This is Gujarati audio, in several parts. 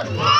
મહાત્મા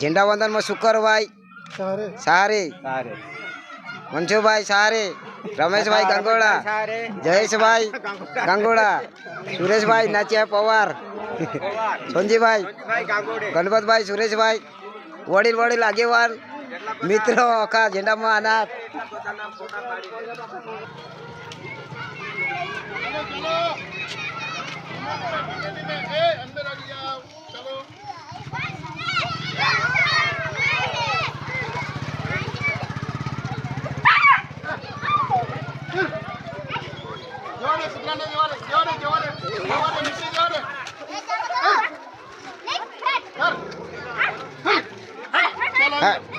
ઝંડા વંદનમાં શુકરભાઈ સારે. સારે. સારે. મનસુભાઈ સારે. રમેશભાઈ ગંગોળા સારે. જયેશભાઈ ગંગોળા સુરેશભાઈ નાચિયા પવાર. સંજીભાઈ ગણપતભાઈ સુરેશભાઈ. વડીલ વડીલ આગેવાન મિત્રો આખા ઝંડામાં All right.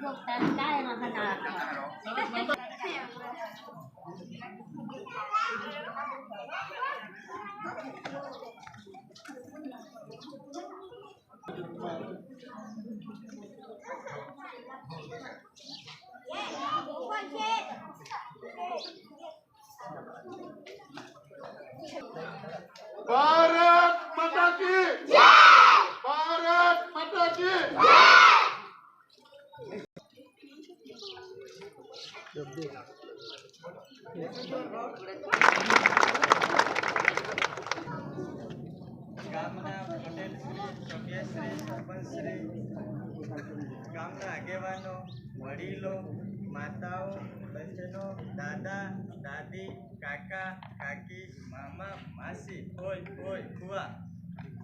พวกตันได้มาขนาดไหน ગામના પટેલ શ્રી ચોકિયા શ્રી, સરપંચ શ્રી, ગામના આગેવાનો, વડીલો, માતાઓ બહેનો દાદા, દાદી, કાકા, કાકી, મામા, માસી કોઈ કોઈ ફુવા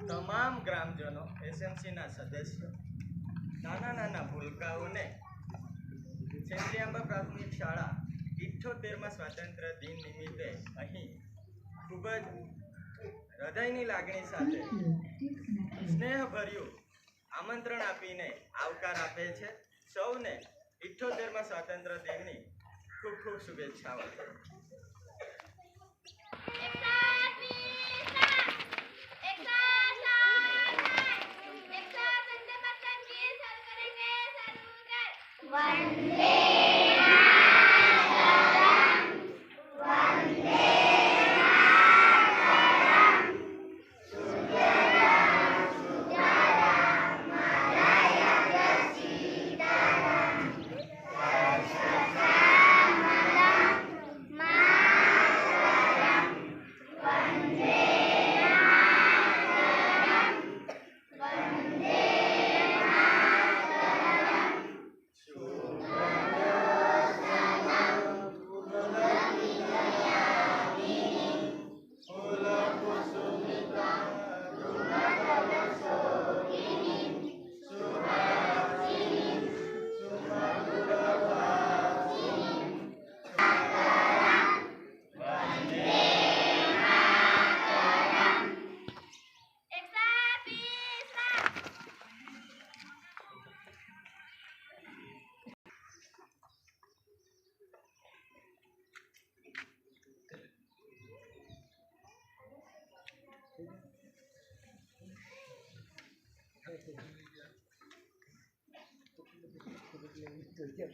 તમામ ગ્રામજનો, એસએમસીના સદસ્યો, નાના નાના ભૂલકાઓને સેન્દ્રિયાંબા પ્રાથમિક શાળા ઇઠ્ઠોતેરમાં સ્વાતંત્ર્ય દિન નિમિત્તે અહીં ખૂબ જ હૃદયની લાગણી સાથે સ્નેહભર્યું આમંત્રણ આપીને આવકાર આપે છે સૌને ઇઠ્ઠોતેરમાં સ્વાતંત્ર્ય દિનની ખૂબ ખૂબ શુભેચ્છાઓ One day. Thank you.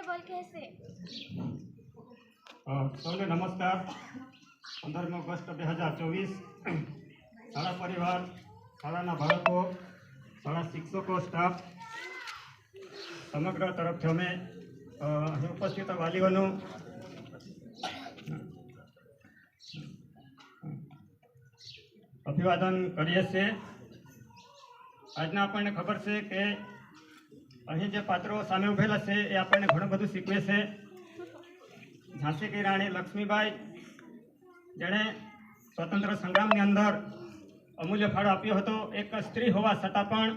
કોઈ કહેશે. અ, સૌને નમસ્કાર. પંદરમી ઓગસ્ટ બે હજાર ચોવીસ. શાળા પરિવાર શાળાના બાળકો શાળા શિક્ષકો સ્ટાફ સમગ્ર તરફથી અમે ઉપસ્થિત વાલીઓનું અભિવાદન કરીએ છીએ. આજના આપણને ખબર છે કે અહીં જે પાત્રો સામે ઉભેલા છે, એ આપણને ઘણું બધું શીખવે છે. ઝાંસી કી રાણી લક્ષ્મીબાઈ, જેણે સ્વતંત્ર સંગ્રામની અંદર અમૂલ્ય ફાળો આપ્યો હતો. એક સ્ત્રી હોવા છતાં પણ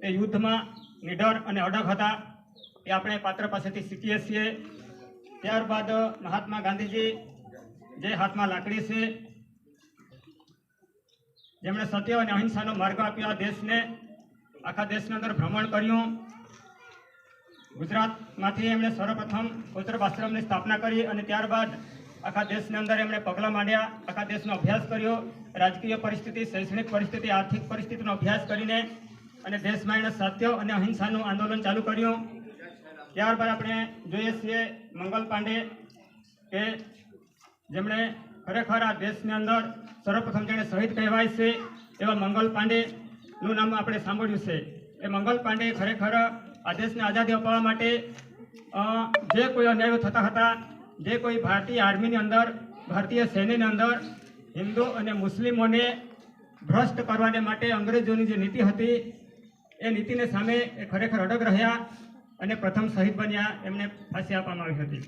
તે યુદ્ધમાં નિડર અને અડગ હતા. એ આપણે પાત્ર પાસેથી શીખીએ છીએ. ત્યારબાદ મહાત્મા ગાંધીજી જે હાથમાં લાકડી છે, જેમણે સત્ય અને અહિંસાનો માર્ગ આપ્યો આ દેશને, આખા દેશની અંદર ભ્રમણ કર્યું. ગુજરાતમાંથી એમણે સર્વપ્રથમ ઉત્તર આશ્રમની સ્થાપના કરી અને ત્યારબાદ આખા દેશની અંદર એમણે પગલાં માંડ્યા, આખા દેશનો અભ્યાસ કર્યો, રાજકીય પરિસ્થિતિ, શૈક્ષણિક પરિસ્થિતિ, આર્થિક પરિસ્થિતિનો અભ્યાસ કરીને અને દેશમાં એણે સત્ય અને અહિંસાનું આંદોલન ચાલુ કર્યું. ત્યારબાદ આપણે જોઈએ છીએ મંગલ પાંડે કે જેમણે ખરેખર આ દેશની અંદર સર્વપ્રથમ જેણે શહીદ કહેવાય છે એવા મંગલ પાંડેનું નામ આપણે સાંભળ્યું છે. એ મંગલ પાંડે ખરેખર આ દેશને આઝાદી અપાવવા માટે જે કોઈ અન્યાયો થતા હતા, જે કોઈ ભારતીય આર્મીની અંદર, ભારતીય સૈન્યની અંદર, હિન્દુ અને મુસ્લિમોને ભ્રષ્ટ કરવાને માટે અંગ્રેજોની જે નીતિ હતી, એ નીતિને સામે એ ખરેખર અડગ રહ્યા અને પ્રથમ શહીદ બન્યા એમને ફાંસી આપવામાં આવી હતી.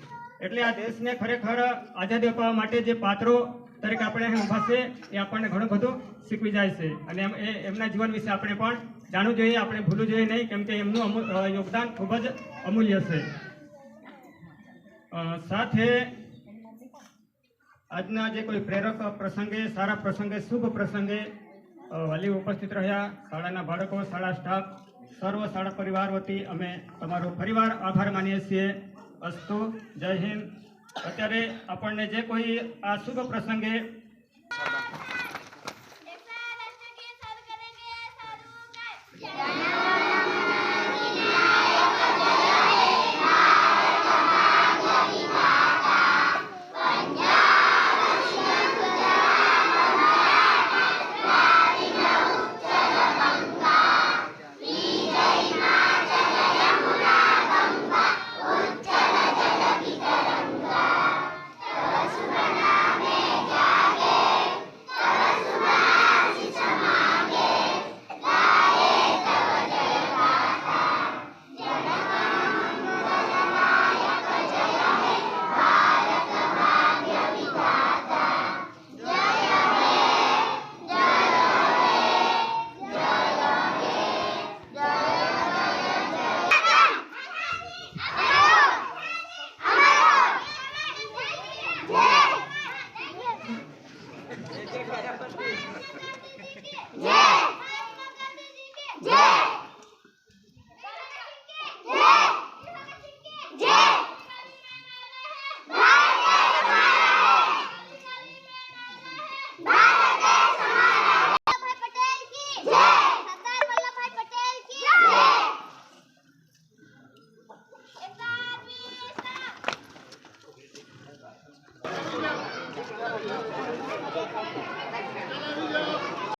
એટલે આ દેશને ખરેખર આઝાદી અપાવવા માટે જે પાત્રો તરીકે આપણે અહીં ઊભા છે એ આપણને ઘણું બધું શીખવી જાય છે. અને એમ એમના જીવન વિશે આપણે પણ જાણવું જોઈએ આપણે ભૂલવું જોઈએ નહીં કેમ કે એમનું યોગદાન ખૂબ જ અમૂલ્ય છે. સાથે આજના જે કોઈ પ્રેરક પ્રસંગે સારા પ્રસંગે શુભ પ્રસંગે અ, ઉપસ્થિત રહ્યા શાળાના બાળકો શાળા સ્ટાફ સર્વ શાળા પરિવાર વતી અમે તમારો પરિવાર આભાર માનીએ છીએ. અસ્તુ જય હિન્દ. અત્યારે આપણને જે કોઈ આ શુભ પ્રસંગે